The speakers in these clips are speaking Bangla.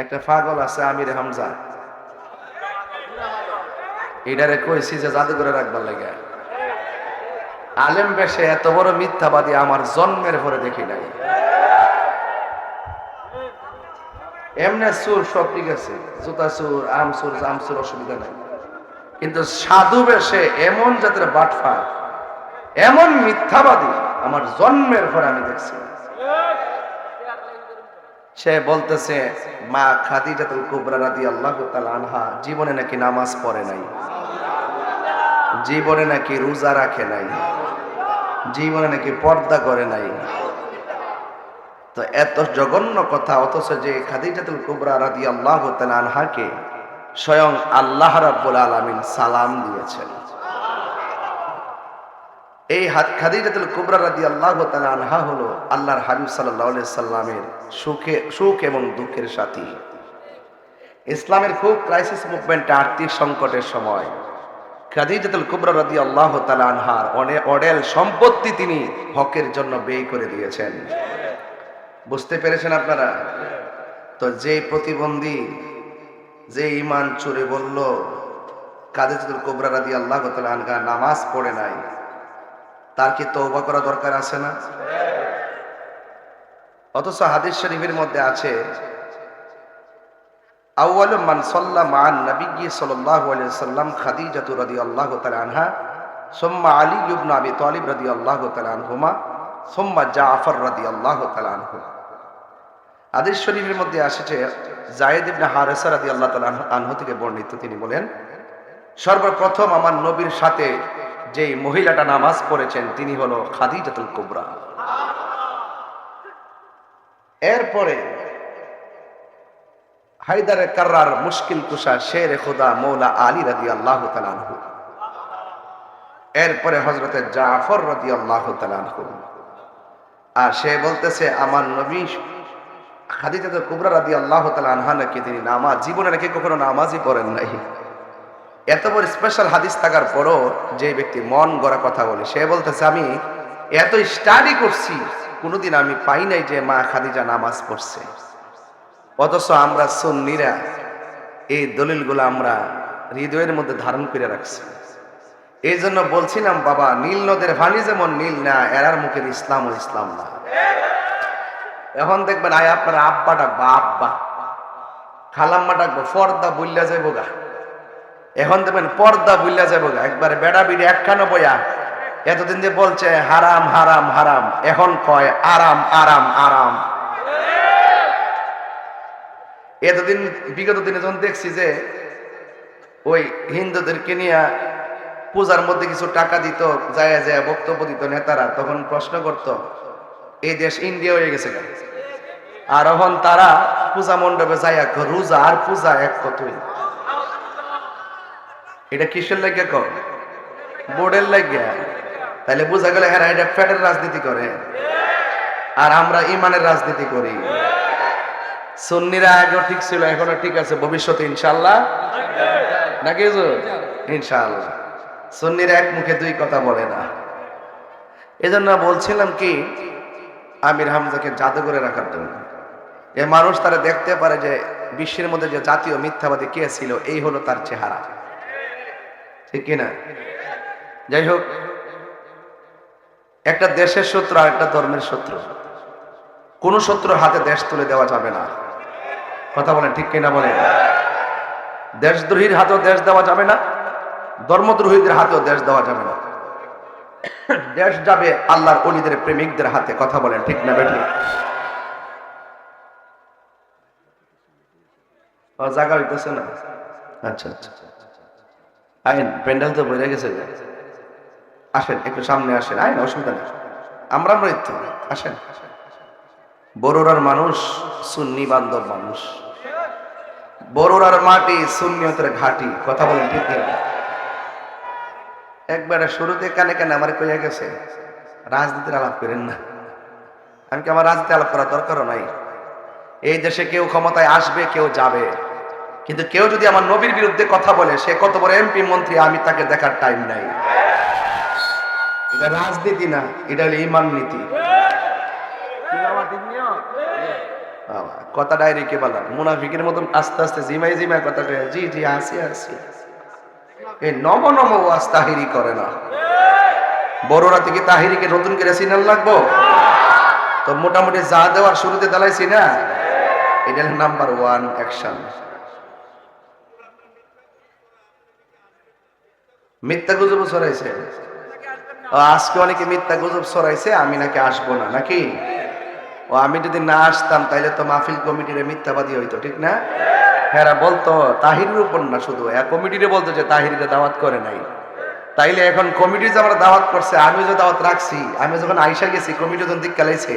একটা পাগল আছে আমির হামজা। এটারে কইছি যে জাদু করে রাখবার লাগে। আলেম বেশে এত বড় মিথ্যাবাদী আমার জন্মের পরে দেখি নাই। এমনি সুর সব ঠিক আছে, জুতা সুর, আম সুর, জাম সুর, অসুবিধা নাই। কিন্তু সাধু বেশে এমন জাতের বাটফা এমন মিথ্যাবাদী আমার জন্মের পরে আমি দেখছি। সে বলতেছে, মা খাদিজাতুল কুবরা রাদিয়াল্লাহু তাআলা আনহা, জীবনে নাকি নামাজ পড়ে নাই। জীবনে নাকি রোজা রাখে নাই। জীবনে নাকি পর্দা করে নাই। তো এত জঘন্য কথা, অথচ যে খাদিজাতুল কুবরা রাদিয়াল্লাহু তাআলা আনহাকে স্বয়ং আল্লাহ রাব্বুল আলামিন সালাম দিয়েছেন। এই খাদিজাতুল কুবরা রাদিয়াল্লাহু তাআলা আনহা হলো আল্লাহর হাবিব আলাইহি সাল্লামের সুখে, সুখ এবং দুঃখের সাথী। ইসলামের খুব ক্রাইসিস মুভমেন্ট আর্থিক সংকটের সময় খাদিজাতুল কুবরা রাদিয়াল্লাহু তাআলা আনহার অনে- অডেল সম্পত্তি তিনি হকের জন্য ব্যয় করে দিয়েছেন। বুঝতে পেরেছেন আপনারা? তো যে প্রতিবন্ধী, যে ইমান চুরে বলল কাদেজুল কোবরা রাদি আল্লাহ আনহা নামাজ পড়ে নাই তার কি তৌবা করা দরকার আছে না? অথচ হাদিস শরীফের মধ্যে আছে, আউয়ালু মান সাল্লা মান নবিয়্যি সাল্লাল্লাহু আলাইহি সাল্লাম খাদিজাতু রাদিয়াল্লাহু তাআলা আনহা, সুম্মা আলী ইবনে আবি তালিব রাদিয়াল্লাহু তাআলা আনহুমা, সুম্মা জাফর রাদিয়াল্লাহু তাআলা আনহু। হাদিস শরীফের মধ্যে আসছে, জায়েদ ইবনে হারেসা রাদিয়াল্লাহু তাআলা আনহু থেকে বর্ণিত। তিনি বলেন, সর্বপ্রথম আমার নবীর সাথে যে মহিলাটা নামাজ পড়েছেন, তিনি হলো খাদিজাতুল কুবরা। এরপরে হায়দারে কার্রার মুশকিল কুশা শের খোদা মৌলা আলী রাদি আল্লাহ তালানহু এরপরে হজরতে জাফর রাদি আল্লাহ তালানহু আর সে বলতেছে, আমার নবী খাদিজাত কুবরা রাদি আল্লাহ তালা আনহা নাকি তিনি নামাজ, জীবনে নাকি কখনো নামাজই পড়েন নাই? এত বড় স্পেশাল হাদিস থাকার পরও যে ব্যক্তি মন গড়া কথা বলে, সে বলতেছে, আমি এত স্টাডি করছি, কোনোদিন আমি পাই নাই যে মা খাদিজা নামাজ পড়ছে। অথচ আমরা সুন্নিরা, এই দলিলগুলো আমরা হৃদয়ের মধ্যে ধারণ করে রাখছি। এই জন্য বলছিলাম, বাবা, নীল নদের ভানি যেমন নীল না, এরার মুখের ইসলাম ও ইসলাম না। এখন দেখবেন, আয়, আপনার আব্বা ডাকবো আব্বা খালাম্মা ডাকবো ফর্দা বললা যাইব গা এখন দেখবেন পর্দা বুল্লা যাব একবারে বেড়া বিড়ি একখানো বইয়া। এতদিন যে বলছে, হারাম হারাম হারাম, এখন কয়, আরাম আরাম আরাম। এতদিন, বিগত দিনে যখন দেখছি যে ওই হিন্দুদেরকে নিয়ে পূজার মধ্যে কিছু টাকা দিত, যায় যায় বক্তব্য দিত নেতারা, তখন প্রশ্ন করত, এই দেশ ইন্ডিয়া হয়ে গেছে আর এখন তারা পূজা মণ্ডপে যায় রোজা আর পূজা এক কতই। এটা কিসের লাগে কর বোর্ডের লাগে। তাহলে বোঝা গেল হ্যাঁ এটা ফ্যাটের রাজনীতি করে। আর আমরা ইমানের রাজনীতি করি। সুন্নিরা আগেও ঠিক ছিল, এখনও ঠিক আছে, ভবিষ্যতে ইনশাল্লাহ। নাকি হুজুর? ইনশাআল্লাহ সুন্নিরা এক মুখে দুই কথা বলে না। এজন্য বলছিলাম কি, আমির হামজাকে জাদু করে রাখার জন্য। এ মানুষ তারা দেখতে পারে যে বিশ্বের মধ্যে যে জাতীয় মিথ্যাবাদী কে ছিল, এই হলো তার চেহারা। ঠিক কিনা? যাই হোক একটা দেশের শত্রু আর একটা ধর্মের শত্রু। কোন শত্রুর হাতে দেশ তুলে দেওয়া যাবে না। কথা বলেন ঠিক কিনা বলেন? দেশদ্রোহীর হাতেও দেশ দেওয়া যাবে না ধর্মদ্রোহীদের হাতেও দেশ দেওয়া যাবে না। দেশ যাবে আল্লাহর অলিদের প্রেমিকদের হাতে কথা বলেন ঠিক না বেঠিক? ও, জায়গা হইতেছে না আচ্ছা আচ্ছা। আইন, প্যান্ডেল তো বেড়ে গেছে আসেন, একটু সামনে আসেন। আইন, অসুবিধা নেই। আমরা মৃত্যু। আসেন। বড়োরার মানুষ সুন্নি বান্ধব মানুষ। বড়োরার মাটি সুন্নিয়তের ঘাটি। কথা বলেন ঠিক একবারে শুরুতে কানে কানে আমার কইয়া গেছে, রাজনীতির আলাপ করেন না। আমি কি আমার রাজনীতি আলাপ করার দরকারও নাই? এই দেশে কেউ ক্ষমতায় আসবে, কেউ যাবে। কিন্তু কেউ যদি আমার নবীর বিরুদ্ধে কথা বলে, সে কত বড় এমপি মন্ত্রী, আমি তাকে দেখার টাইম নাই। এটা রাজনীতি না, এটা হলো ইমান নীতি। কথা ডাইরেক্টে বলা? মুনাফিকের মতন আস্তে আস্তে জিমাই জিমাই কথা কয়ে, জি জি, আসি আসি। এই নম নম ওয়াজ তাহিরি করে না। বড়রা থেকে তাহিরিকে নতুন করে সিনাল লাগবো? তো মোটামুটি যা দেওয়ার শুরুতে দালাইছি না। এটা নাম্বার ওয়ান অ্যাকশন মিথ্যা গুজব ছড়াইছে। আজকে অনেকে মিথ্যা গুজব ছড়াইছে, আমি নাকি আসব না, নাকি? ও, আমি যদি না আসতাম, তাইলে তো মাহফিল কমিটির মিথ্যাবাদী হইতো, ঠিক না? হ্যাঁ বলতো, তাহিরের উপর না শুধু কমিটিরে বলতো যে তাহিরিরে দাওয়াত করে নাই। তাইলে এখন কমিটি যে আমরা দাওয়াত করছে আমি যে দাওয়াত রাখছি, আমি যখন আইসা গেছি, কমিটি যখন দিক কালাইছে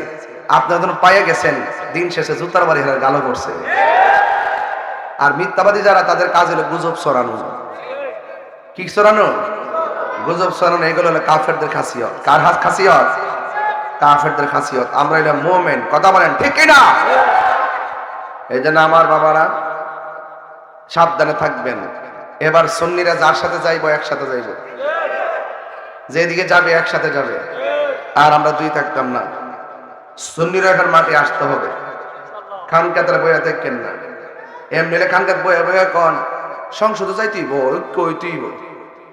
আপনারা যখন পাইয়া গেছেন, দিন শেষে জুতার বাড়ি হেরার গালো করছে। আর মিথ্যাবাদী যারা, তাদের কাজ হলো গুজব ছড়ানো। কি ছড়ানো? গুজব ছড়ানো, এগুলো হলো কাফেরদের খাসিয়ত। কার হাত খাসিয়ত? কাফেরদের খাসিয়ত। আমরা এলাম মোমেন। কথা বলেন, ঠিক না এই জন্য আমার বাবারা, সাবধানে থাকবেন। এবার সুন্নিরা যার সাথে যাইবো, একসাথে যাইব। যেদিকে যাবে, একসাথে যাবে। আর আমরা দুই থাকতাম না। সুন্নিরা এখন মাঠে আসতে হবে। খানকাতের বইয়া দেখেন না। এমনি খানকাত বইয়া বইয়া কন। সংসদে যাইতেইব ঐক্য হইতেইব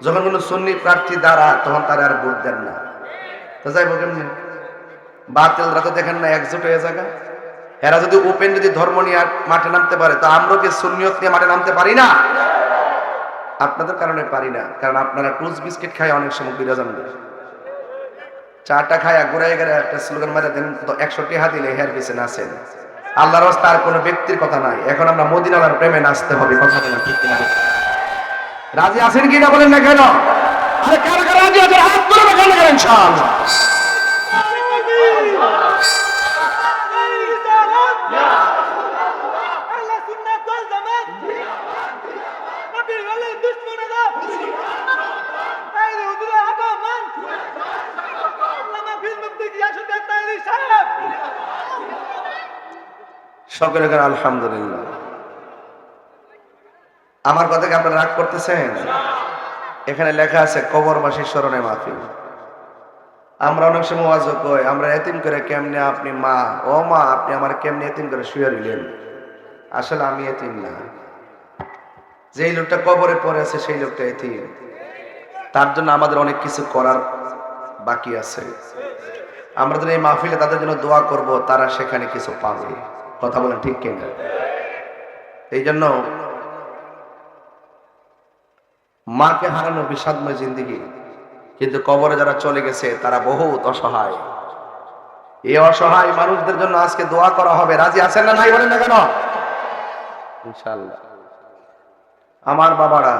যখন কোনো সুন্নি প্রার্থী দ্বারা তখন তারা আর ভোট দেন না। তো যাইব কেমনি? বাতিলরা তো দেখেন না একজোট হয়ে জায়গা এরা যদি ওপেন যদি ধর্ম নিয়ে মাঠে নামতে পারে, তো আমরা কি সুন্নিয়ত নিয়ে মাঠে নামতে পারি না? আপনাদের কারণে পারি না, কারণ আপনারা টুস বিস্কিট খায় অনেক সময় বিরাজান চাটা খায় ঘুরাই গেলে একটা স্লোগান মারে দেন, তো একশো টিহা দিলে হেয়ার পিছে নাচেন। আল্লাহর রাস্তা আর কোনো ব্যক্তির কথা নাই। এখন আমরা মদিনালার প্রেমে নাচতে হবে, কথা বলেন ঠিক কিনা? রাজি আছেন কিনা বলেন না কেন? আরে কারা কারা রাজি আছেন হাত তুলে না কেন করেন ইনশাআল্লাহ? সকলে কেন আলহামদুলিল্লাহ। আমার কথা কি আপনারা রাগ করতেছেন? এখানে লেখা আছে, কবর কবরবাসীর স্মরণে মাফি আমরা অনেক সময় কই, আমরা এতিম করে কেমনে আপনি মা? ও মা, আপনি আমার কেমনে এতিম করে শুয়ে রইলেন? আসলে আমি এতিম না। যেই লোকটা কবরে পড়ে আছে, সেই লোকটা এতিম। তার জন্য আমাদের অনেক কিছু করার বাকি আছে। আমরা যদি এই মাহফিলে তাদের জন্য দোয়া করব, তারা সেখানে কিছু পাবে। কথা বলেন ঠিক কিনা? এই জন্য মাকে হারানো বিষাদময় জিন্দিগি, কিন্তু কবরে যারা চলে গেছে, তারা বহুত অসহায়। এই অসহায় মানুষদের জন্য আজকে দোয়া করা হবে। রাজি আছেন না নাই বলেন না কেন? আমার বাবারা,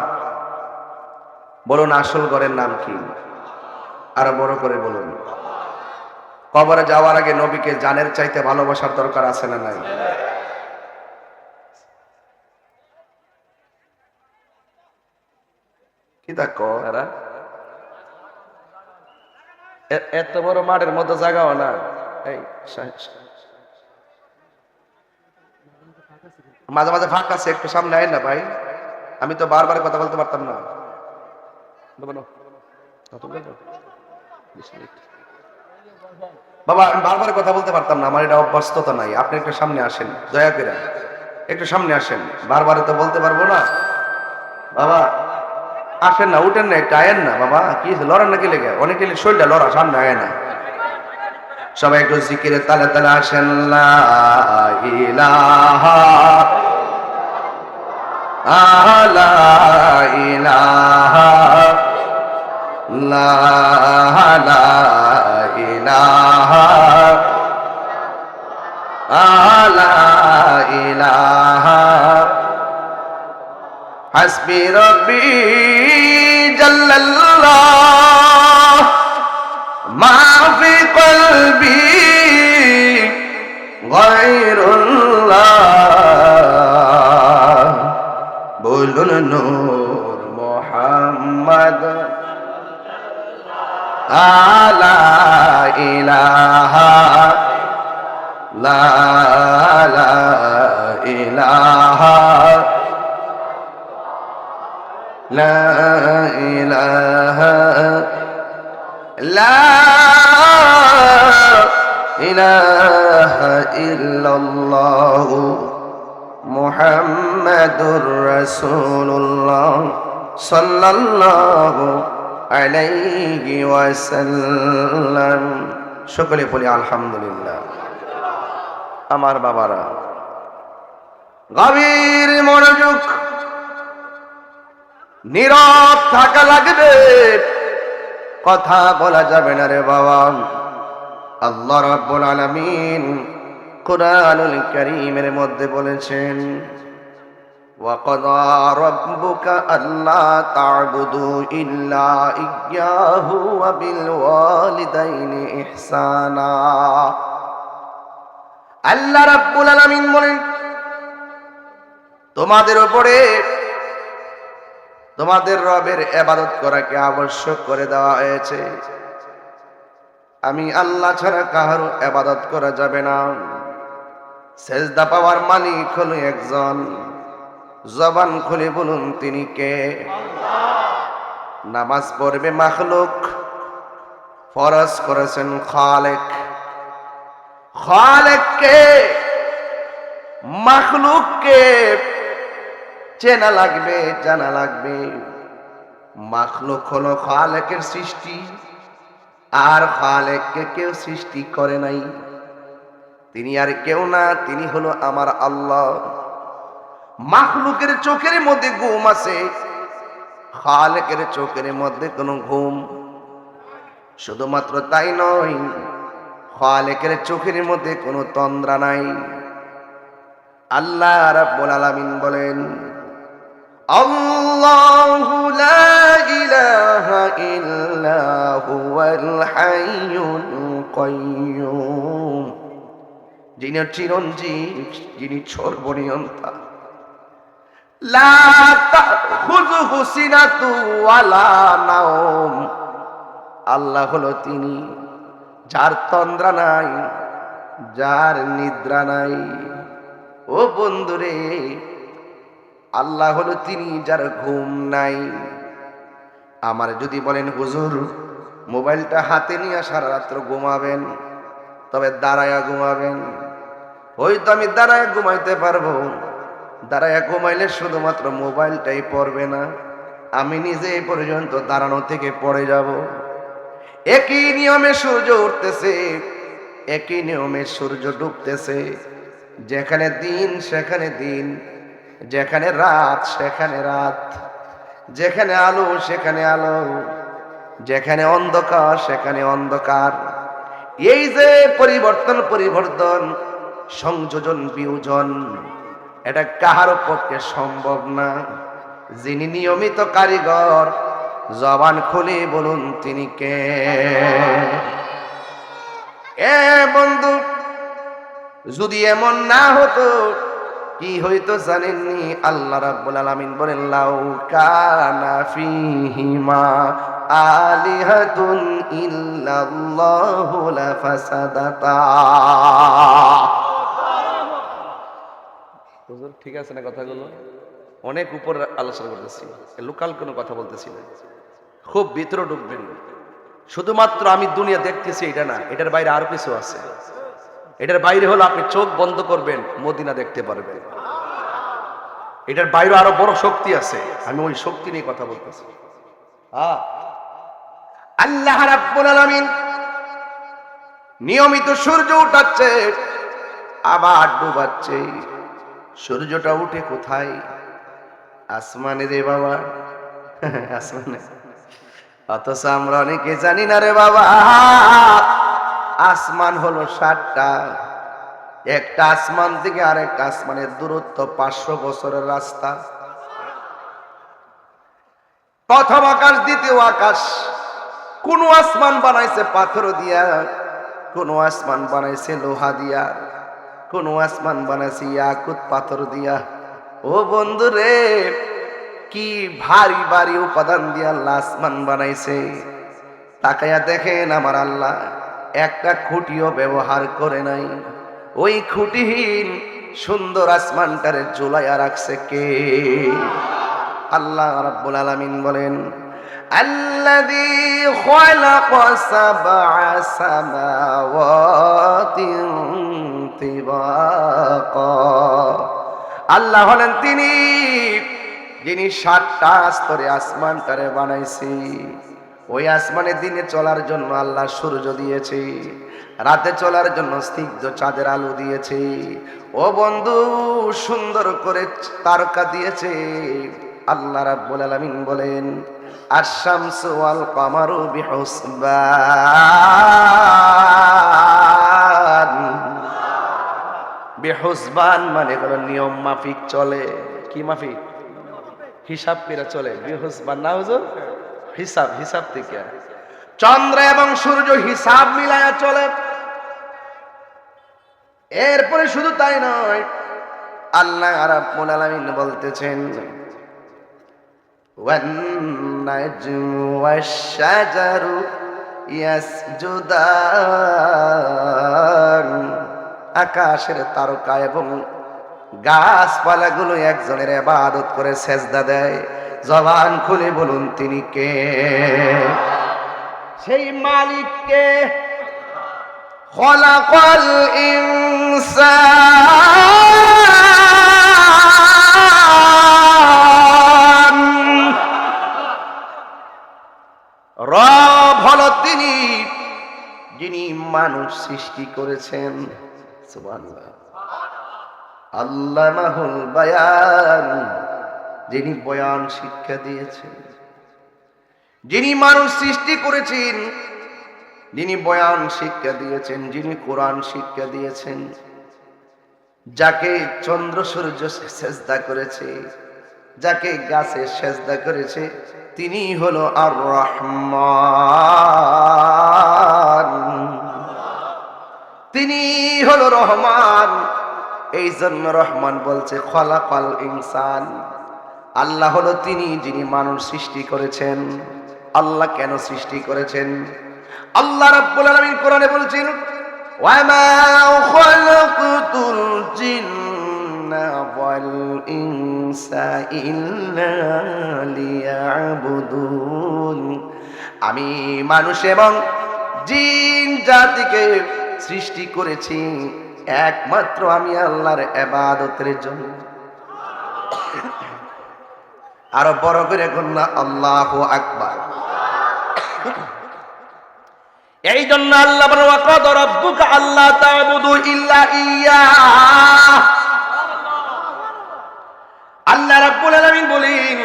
বলুন আসল ঘরের নাম কি? আরও বড় করে বলুন। কবরে যাওয়ার আগে নবীকে জানের চাইতে ভালোবাসার দরকার আছে না নাই? কি করা? এত বড় মাঠের মধ্যে জায়গাও না। মাঝে মাঝে ফাঁকা আছে, একটু সামনে আয় না ভাই। আমি তো বারবার কথা বলতে পারতাম না। বলো। বলব? বিশ মিনিট। বাবা, আমি বারবার কথা বলতে পারতাম না, আমার এটা অভ্যস্ততা নাই। আপনি একটু সামনে আসেন, দয়া করে। একটু সামনে আসেন, বারবার তো বলতে পারব না। বাবা, আসেন না, উঠেন না, একটু আয়েন না। বাবা, কি? লড়েন না কি লেগে? অনেকে শরীরটা লড়া, সামনে আয় না। সবাই একটু জিকিরে তালে তালে আসেন, লা লা ইলাহা আলা ইলাহা হাসবি রব্বি জাল্লাল্লাহ আলাইহি ওয়াসাল্লাম। সকলে বলি, আলহামদুলিল্লাহ। আমার বাবারা, গভীর মনোযোগ, নীরব থাকা লাগবে। কথা বলা যাবে না রে বাবা। আল্লাহ রাব্বুল আলামিন কোরআনুল কারীমের মধ্যে বলেছেন وقضى ربك ألا تعبدوا إلا إياه وبالوالدين إحسانا আল্লাহ রাব্বুল আলামিন বলেন তোমাদের উপরে তোমাদের রবের এবাদত করাকে আবশ্যক করে দেওয়া হয়েছে আমি আল্লাহ ছাড়া কাহারও এবাদত করা যাবে না সেজদা পাওয়ার মালিক হলো একজন জবান খুলে বলুন, তিনি কে? নামাজ পড়বে মাখলুক। ফরজ করেছেন খালেক। খালেককে মাখলুককে চেনা লাগবে, জানা লাগবে। মাখলুক হলো খালেকের সৃষ্টি। আর খালেককে কেউ সৃষ্টি করে নাই। তিনি আর কেউ না, তিনি হলো আমার আল্লাহ। মাখলুকের চোখের মধ্যে ঘুম আছে, খালেকের চোখের মধ্যে কোনো ঘুম। শুধুমাত্র তাই নয়, খালেকের চোখের মধ্যে কোনো তন্দ্রা নাই। আল্লাহ রাব্বুল আলামিন বলেন, আল্লাহু লা ইলাহা ইল্লা হুয়াল হাইয়ুল কাইয়্যুম যিনি চিরঞ্জীব, যিনি সর্বনিয়ন্তা লা তাখুযুহু সিনাতু ওয়ালা নাওম আল্লাহ হলো তিনি, যার তন্দ্রা নাই, যার নিদ্রা নাই। ও বন্ধুরে, আল্লাহ হলো তিনি, যার ঘুম নাই। আমার যদি বলেন, হুজুর, মোবাইলটা হাতে নিয়ে সারা রাত্র ঘুমাবেন, তবে দাঁড়ায়া ঘুমাবেন। হয়তো আমি দাঁড়ায় ঘুমাইতে পারব। দাঁড়ায় ঘুমাইলে শুধুমাত্র মোবাইলটাই পড়বে না। আমি নিজে এই পর্যন্ত দাঁড়ানো থেকে পড়ে যাব। একই নিয়মে সূর্য উঠতেছে, একই নিয়মে সূর্য ডুবতেছে। যেখানে দিন, সেখানে দিন, যেখানে রাত, সেখানে রাত, যেখানে আলো, সেখানে আলো, যেখানে অন্ধকার, সেখানে অন্ধকার। এই যে পরিবর্তন পরিবর্তন, সংযোজন, বিয়োজন। এটা কাহার পক্ষে সম্ভব না। যিনি নিয়মিত কারিগর, জবান খুলে বলুন তিনি কে? এ বন্ধু, যদি এমন না হতো, কি হইতো জানেননি? আল্লাহ রাব্বুল আলামিন বলেন, লাউ কানা ফীহিমা আলিহাতুন ইল্লাল্লাহু লাফাসাদাতা। ঠিক আছে না কথাগুলো? অনেক উপর আলোচনা করতেছি। লোকাল কোনো কথা বলতেছি না। খুব ভিতরে ঢুকবেন। শুধুমাত্র আমি দুনিয়া দেখতেছি এটা না, এটার বাইরে আরও কিছু আছে। এটার বাইরে হলো আপনি চোখ বন্ধ করবেন, মদিনা দেখতে পারবেন। এটার বাইরে আরও বড় শক্তি আছে, আমি ওই শক্তি নিয়ে কথা বলতেছি। আল্লাহ নিয়মিত সূর্য উঠাচ্ছে, আবার ডুবাচ্ছে। সূর্যটা উঠে কোথায়? আসমানে রে বাবা। আসমানে। অথচ আমরা অনেকে জানি না রে বাবা। আসমান হলো সাতটা। একটা আসমান থেকে আরেকটা আসমানের দূরত্ব পাঁচশো বছরের রাস্তা। প্রথম আকাশ, দ্বিতীয় আকাশ। কোন আসমান বানাইছে পাথর দিয়া, কোন আসমান বানাইছে লোহা দিয়া। কোন আসমান বানাইছে, ইয়াকুত পাথর দিয়া। ও বন্ধু রে কি ভারী ভারী উপাদান দিয়ে আল্লাহ আসমান বানাইছে। তাকাইয়া দেখেন আমার আল্লাহ, একটা খুঁটিও ব্যবহার করে নাই। ওই খুঁটিহীন সুন্দর আসমানটারে জোলাইয়া রাখছে কে? আল্লাহ রাব্বুল আলামিন বলেন الذي خلق سبع سماوات طباقا আল্লাহ হলেন তিনি যিনি সাতটা স্তরে আসমানটারে বানাইছি ওই আসমানের দিনে চলার জন্য আল্লাহ সূর্য দিয়েছে রাতে চলার জন্য স্নিগ্ধ চাঁদের আলো দিয়েছে ও বন্ধু সুন্দর করে তারকা দিয়েছে আল্লাহ রাব্বুল আলামিন বলেন, আশ-শামসু ওয়াল কামারু বিহুসবান। বেহুসবান মানে হলো নিয়ম মাফিক চলে। কি মাফিক? হিসাব করে চলে। বেহুসবান না হুজুর? হিসাব হিসাব থেকে। চন্দ্র এবং সূর্য হিসাব মিলায়া চলে। এরপরে শুধু তাই নয়, আল্লাহ আলামিন বলতেছেন والنجم والشجر يسجدان আকাশের তারকা এবং গাছপালাগুলো একজনের ইবাদত করে সেজদা দেয় জবান খুলে বলুন তিনি কে সেই মালিককে খলাকল ইনসান মানুষ সৃষ্টি করেছেন। আল্লামাহুল বায়ান, যিনি বয়ান শিক্ষা দিয়েছেন। যিনি মানুষ সৃষ্টি করেছেন, যিনি বয়ান শিক্ষা দিয়েছেন, যিনি কোরআন শিক্ষা দিয়েছেন, যাকে চন্দ্র সূর্য সেজদা করেছে, যাকে গাছে সেজদা করেছে তিনি হলো আর রহমান তিনি হলো রহমান। এই জন্য রহমান বলছে, খলাকাল ইনসান। আল্লাহ হলো তিনি যিনি মানুষ সৃষ্টি করেছেন। আল্লাহ কেন সৃষ্টি করেছেন? আল্লাহ রাব্বুল আলামিন কোরআনে বলছেন, ওয়ামা খালাকতুল জিন্না ওয়াল ইনসা ইল্লা লিয়াবুদুন। আমি মানুষ এবং জিন জাতিকে সৃষ্টি করেছি। একমাত্র আমি আল্লাহর এবাদতের জন্য। আরও বড় করে কন্যা আল্লাহ আকবার। এই জন্য আল্লাহ আল্লাহ বলেন,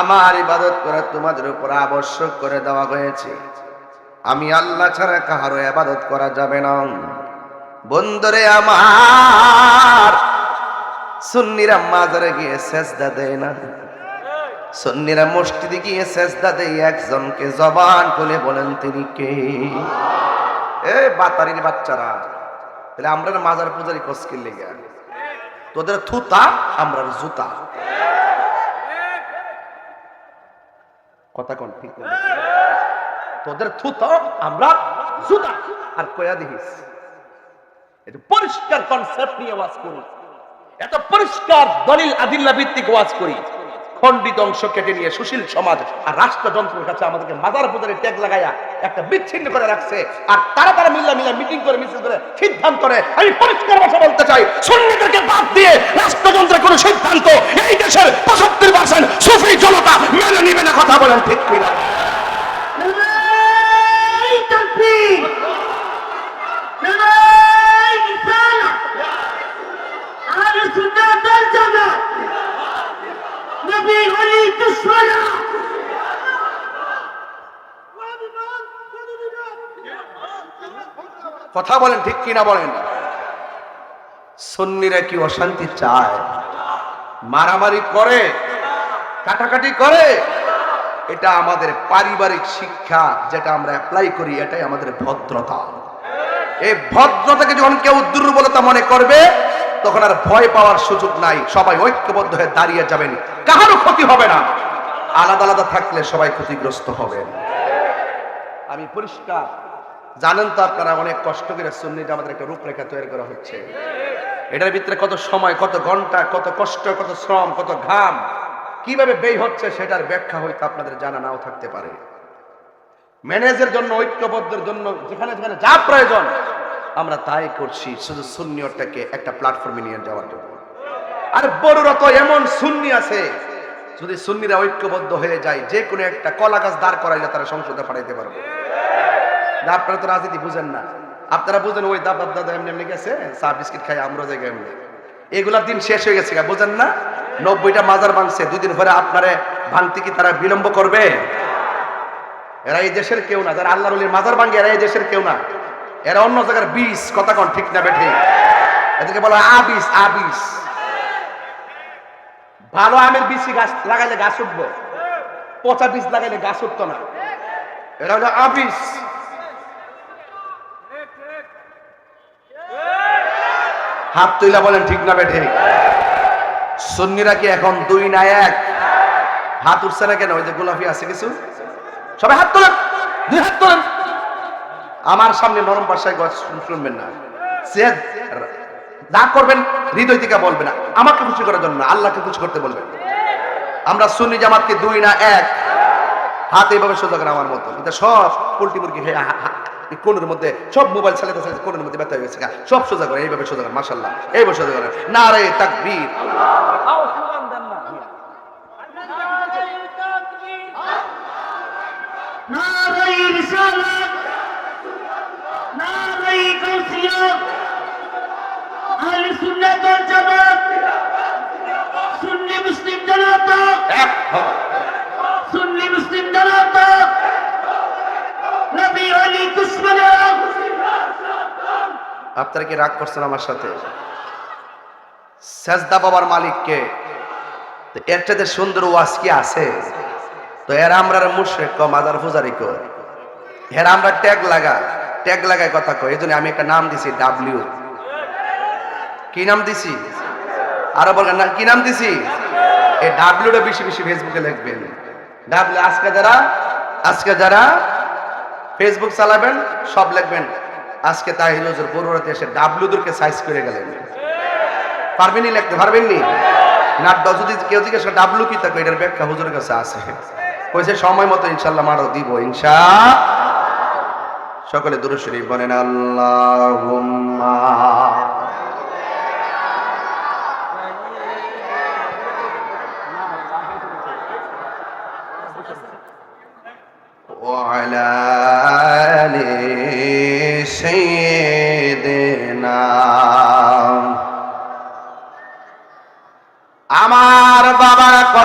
আমার ইবাদত করা তোমাদের উপর আবশ্যক করে দেওয়া হয়েছে। আমি আল্লাহ ছাড়া কাহারও ইবাদত করা যাবে না। বন্ধুরে আমার, সুন্নিরা মাজারে গিয়ে সেজদা দেয় না। সুন্নিরা মসজিদে গিয়ে সেজদা দেয়, একজনকে জবান খুলে বলেন, তিনি কে? এ বাতারির বাচ্চারা, তাহলে আমরা মাজার পূজারি কসকির লেগে তোদের থুতা আমরা জুতা। কথা কোন, ঠিক তোদের থুতা আমরা জুতা আর কয়া দেখিস এটা পরিষ্কার কনসেপ্ট নিয়ে ওয়াজ করি। এত পরিষ্কার দলিল আদিল্লা ভিত্তিক ওয়াজ করি। খণ্ডিত অংশ কেটে নিয়ে সুশীল সমাজ আর রাষ্ট্রযন্ত্রের কাছে আমাদেরকে মাদার পুজারে ট্যাগ লাগাইয়া একটা বিচ্ছিন্ন করে রাখছে। আর তারা তারা মিল্লা মিল্লা মিটিং করে, মিছিল করে, সিদ্ধান্ত করে আমি পরিষ্কার ভাষা বলতে চাই, সুন্নিদেরকে বাদ দিয়ে রাষ্ট্রযন্ত্রের কোনো সিদ্ধান্ত এই দেশের পঁচাত্তর পার্সেন্ট সুফি জনতা মেনে নিবে না কথা বলেন ঠিক কিনা? কথা বলেন ঠিক কিনা বলেন? সন্নিরা কি অশান্তি চায়? মারামারি করে? কাটাকাটি করে? এটা আমাদের পারিবারিক শিক্ষা যেটা আমরা অ্যাপ্লাই করি, এটাই আমাদের ভদ্রতা। এই ভদ্রতাকে যখন কেউ দুর্বলতা মনে করবে, তখন আর ভয় পাওয়ার সুযোগ নাই। সবাই ঐক্যবদ্ধ হয়ে দাঁড়িয়ে যাবেন। কাহারও ক্ষতি হবে না। আলাদা আলাদা থাকলে সবাই ক্ষতিগ্রস্ত হবেন আমি পরিষ্কার। জানেন তো আপনারা, অনেক কষ্ট করে সুন্নিতে আমাদের একটা রূপরেখা তৈরি করা হচ্ছে। এটার ভিতরে কত সময়, কত ঘণ্টা, কত কষ্ট, কত শ্রম, কত ঘাম কীভাবে ব্যয় হচ্ছে সেটার ব্যাখ্যা হয়তো আপনাদের জানা নাও থাকতে পারে। ম্যানেজের জন্য, ঐক্যবদ্ধের জন্য, যেখানে যেখানে যা প্রয়োজন, আমরা তাই করছি, শুধু সুন্নিয়রটাকে একটা প্ল্যাটফর্মে নিয়ে যাওয়ার জন্য। আর বড়রা তো এমন সুন্নি আছে, যদি সুন্নিরা ঐক্যবদ্ধ হয়ে যায়, যে কোনো একটা কলা গাছ দাঁড় করাইলে তারা সংসদে পাঠাইতে পারবে। আপনারা তো রাজনীতি বুঝেন না। আপনারা বুঝেন ওই দাব দাদা এমনি এমনি গেছে, চা, বিস্কিট খাই আমরা জায়গায় এমনি। এগুলার দিন শেষ হয়ে গেছে বুঝেন না? নব্বইটা মাজার ভাঙছে দুই দিন পরে আপনারে ভাঙতে কি তারা বিলম্ব করবে? এরা এই দেশের কেউ না, যারা আল্লাহর মাজার ভাঙ্গে এরা এই দেশের কেউ না। এরা অন্য জায়গার বিষ, কথা কন ঠিক না বেঠে? এদেরকে বলা আবিস আবিস ভালো আমের বিচি গাছ লাগাইলে গাছ উঠবো, পচা বীজ লাগাইলে গাছ উঠতো না। এটা হলো আবিস হাত তুইলা বলেন ঠিক না বেঠে? সুন্নিরা কি এখন দুই না এক? হাত উঠছে না কেন? ওই যে গোলাপি আছে কিছু? সবাই হাত তোলেন। দুই হাত তোলেন। আমার সামনে নরম ভাষায় গছ শুনবেন না। সে করবেন হৃদয় থেকে বলবেন আমাকে খুশি করার জন্য আল্লাহকে খুশি করতে বলবেন। আমরা সুন্নি জামাতকে দুই না এক। হাত এইভাবে সোজা করে আমার মতো। এটা সব পোল্ট্রি মুরগি কোণের মধ্যে সব মোবাইল চালাতে চালাতে কোণের মধ্যে ব্যথা হয়ে গেছে সব সোজা করে এইভাবে সোজা করে মাসাল্লাহ এইভাবে সোজা করে। না রে তাকবীর সুন্নি মুসলিম এক হ। সুন্নি মুসলিম জামাত নবী আলী দুশ্মনা আপনারা কি রাগ করছেন আমার সাথে? সেজদা বাবার মালিককে। এর চাইতে সুন্দর ওয়াজ কি আছে? তো এর আমরা মুশ্রেক ক মাজার পূজারি কো এর আমরা ট্যাগ লাগা, ট্যাগ লাগায় কথা কই এই জন্য আমি একটা নাম দিছি, ডাব্লিউ। কি নাম দিছি? আরও বলবেন না, কি নাম দিছি? এই ডাব্লিউটা বেশি বেশি ফেসবুকে লিখবেন ডাব্লিউ, আজকে যারা আজকে যারা ফেসবুক চালাবেন, সব লিখবেন। আজকে তাহিল হজুর বড়ুয়াতে এসে ডাবলুদুরকে সাইজ করে গেলেন। পারবেনই লিখতে পারবেননি? না যদি কেউ জিজ্ঞেস করে ডাব্লিউ কি থাকবে এটার ব্যাখ্যা হুজুরের কাছে আছে। কইছে, সময় মতো ইনশাল্লাহ মারো দিব, ইনশা সকলে দূর শরীফ বলেন, আল্লাহুম্মা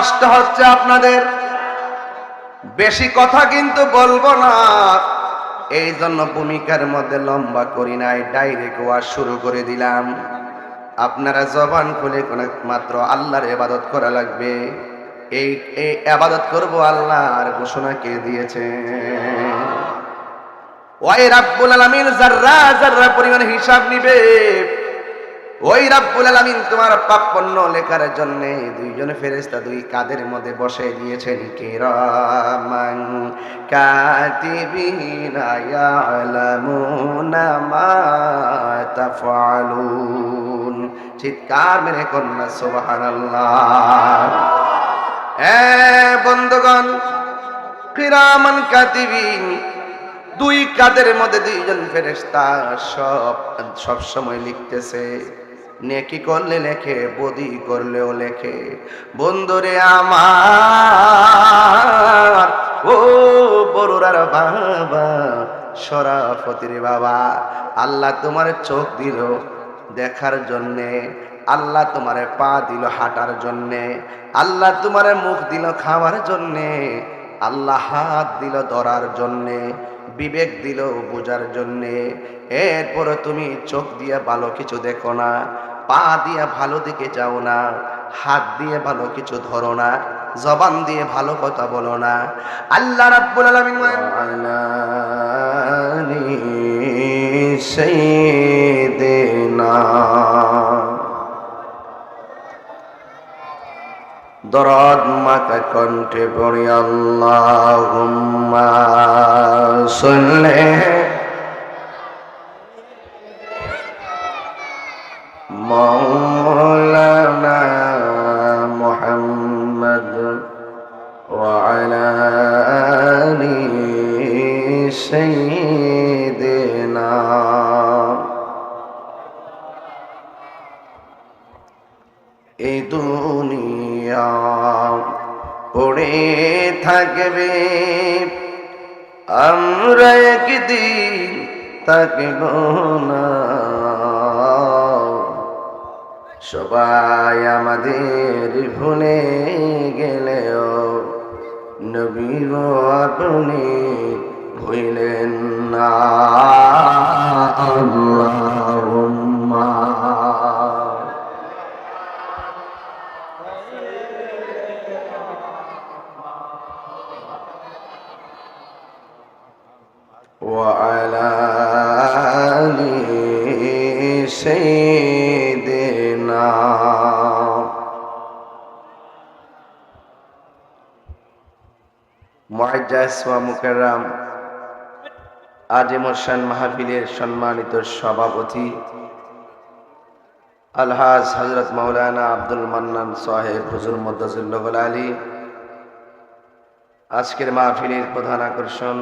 কষ্ট হচ্ছে আপনাদের। বেশি কথা কিন্তু বলব না। এই জন্য ভূমিকার মধ্যে লম্বা করি নাই ডাইরেক্ট ওয়াজ শুরু করে দিলাম। আপনারা জবান খুলে কোন মাত্র আল্লাহর ইবাদত করা লাগবে। এই এই আবাদত করব আল্লাহর ঘোষণা কে দিয়েছে? ওই রাব্বুল আলামিন জাররা জাররা পরিমাণ হিসাব নিবে ওই রাব্বুল আলামিন তোমার পাপ পণ্য লেখার জন্য দুইজন ফেরেশতা দুই কাদের মধ্যে বসে দিয়েছেন কিরামান কাতিবিনা ইয়ালামুনা মা তাফআলুন। চিৎকার মেরে কন্যা, সুবহানাল্লাহ। এ বন্ধুগণ, কিরামান কাতিবিন, দুই কাদের মধ্যে দুইজন ফেরেশতা সব সব সময় লিখতেছে। নেকি করলে লেখে, বদি করলেও লেখে। বন্ধুরে আমার, ও বড়রার বাবা, সরাফতির বাবা, আল্লাহ তোমার চোখ দিল দেখার জন্যে, আল্লাহ তোমারে পা দিল হাঁটার জন্যে, আল্লাহ তোমারে মুখ দিল খাওয়ার জন্যে আল্লাহ হাত দিল ধরার জন্যে, বিবেক দিল বোঝার জন্যে। এরপরে তুমি চোখ দিয়ে ভালো কিছু দেখো না, পা দিয়ে ভালো দিকে যাও না, হাত দিয়ে ভালো কিছু ধরো না, জবান দিয়ে ভালো কথা বলো না। আল্লাহ রাব্বুল আলামিন দরদ কণ্ঠে পড়ি আল্লাহুম্মা শুনলে مولانا محمد وعلى آل سيدنا থাকবে। আমরা একদিন থাকব না। সবাই আমাদের ভুলে গেলেও নবী আপনি ভুলেন না। আল্লাহুম্মা سيدنا মুআজ্জাজ ওয়া মুকাররাম আজিমুসান মাহফিলের সম্মানিত সভাপতি আলহাজ হজরত মাওলানা আব্দুল মান্নান সাহেব হুজুর মদ্দাজুল্লাহ আলী আজকের মাহফিলের প্রধান আকর্ষণ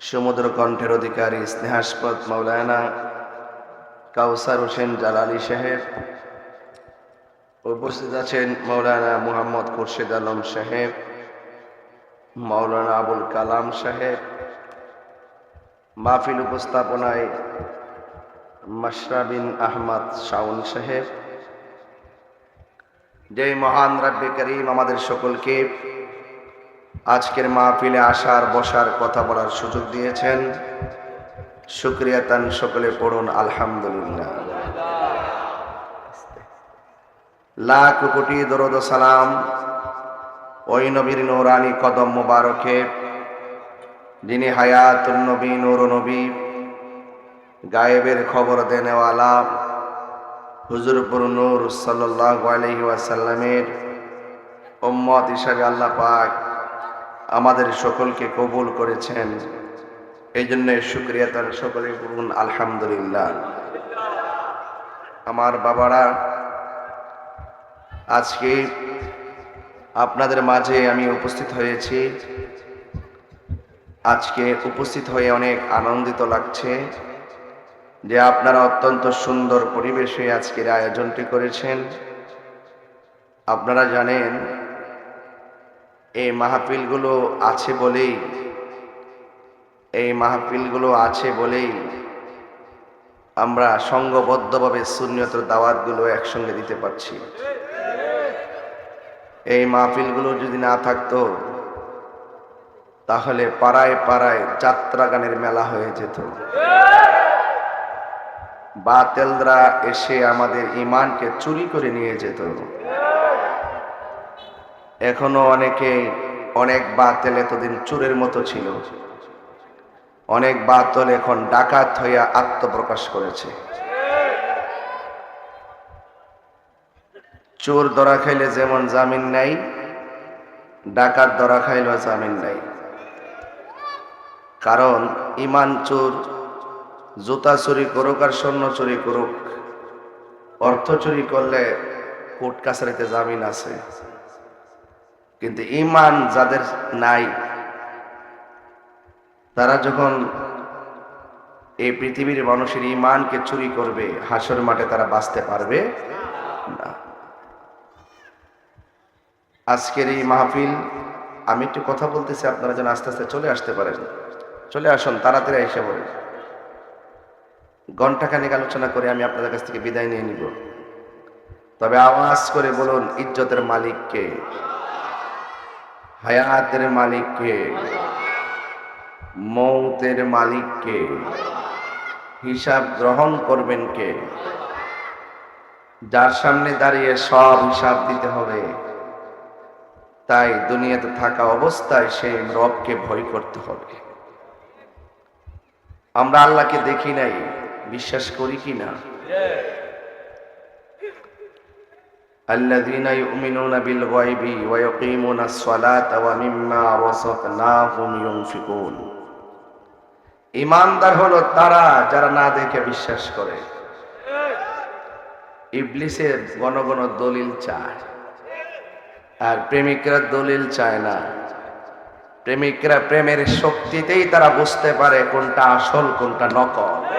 সমুদ্র কণ্ঠের অধিকারী স্নেহাস্পদ মাওলানা কাউসার হোসেন জালালি সাহেব। উপস্থিত আছেন মৌলানা মুহাম্মদ খুরশেদ আলম সাহেব মাওলানা আবুল কালাম সাহেব। মাহফিল উপস্থাপনায় মাশরাবিন আহমদ শাওন সাহেব। যে মহান রাব্বে করিম আমাদের সকলকে আজকের মাহফিলে আসার, বসার, কথা বলার সুযোগ দিয়েছেন। শুক্রিয়া তান সকলে পড়ুন, আলহামদুলিল্লাহ। লাখ কোটি দরদ সালাম ওই নবীর নৌরানি কদম মোবারকে, যিনি হায়াতুল নবী নূর নবী, গায়েবের খবর দেনেওয়ালা, হুজুরপুর নূর সাল্লাহ আলহি ওয়াসাল্লামের উম্মত হিসাবে আল্লাহ পাক আমাদের সকলকে কবুল করেছেন। এই জন্য শুক্রিয়া তার সকলে, বলুন, আলহামদুলিল্লাহ। আমার বাবারা, আজকে আপনাদের মাঝে আমি উপস্থিত হয়েছি। আজকে উপস্থিত হয়ে অনেক আনন্দিত লাগছে যে আপনারা অত্যন্ত সুন্দর পরিবেশে আজকের আয়োজনটি করেছেন। আপনারা জানেন, এই মাহফিলগুলো আছে বলেই এই মাহফিলগুলো আছে বলেই আমরা সংঘবদ্ধভাবে শূন্যতর দাওয়াতগুলো একসঙ্গে দিতে পারছি। এই মাহফিলগুলো যদি না থাকতো, তাহলে পাড়ায় পাড়ায় যাত্রা গানের মেলা হয়ে যেত। বাতেলরা এসে আমাদের ইমানকে চুরি করে নিয়ে যেত। এখনও অনেকে অনেক বাতেল এতদিন চুরের মতো ছিল। অনেক বাতল এখন ডাকাত হইয়া আত্মপ্রকাশ করেছে। চোর ধরা খাইলে যেমন জামিন নাই, ডাকাত ধরা খাইলেও জামিন নাই। কারণ ইমান চোর, জুতা চুরি করুক আর স্বর্ণ চুরি করুক, অর্থ চুরি করলে কোর্ট কাছারিতে জামিন আছে। কিন্তু ইমান যাদের নাই তারা যখন এই পৃথিবীর মানুষের ইমানকে চুরি করবে হাসর মাঠে তারা বাঁচতে পারবে? না। আজকের এই মাহফিল, আমি একটু কথা বলতেছি, আপনারা যেন আস্তে আস্তে চলে আসতে পারেন। চলে আসুন, তাড়াতাড়ি এসে বলেন ঘন্টাখানিক আলোচনা করে আমি আপনাদের কাছ থেকে বিদায় নিয়ে নিব। তবে আওয়াজ করে বলুন, ইজ্জতের মালিককে, হায়াতের মালিককে। মৌতের মালিককে হিসাব গ্রহণ করবেন কে? যার সামনে দাঁড়িয়ে সব হিসাব দিতে হবে। তাই দুনিয়াতে থাকা অবস্থায় সে রবকে ভয় করতে হবে। আমরা আল্লাহকে দেখি নাই, বিশ্বাস করি কি না? الذين يؤمنون بالغيب ويقيمون الصلاة ومما رزقناهم ينفقون ইমানদার হলো তারা যারা না দেখে বিশ্বাস করে। ইবলিসের ঘন ঘন দলিল চায়। আর প্রেমিকরা দলিল চায় না। প্রেমিকরা প্রেমের শক্তিতেই তারা বুঝতে পারে কোনটা আসল, কোনটা নকল।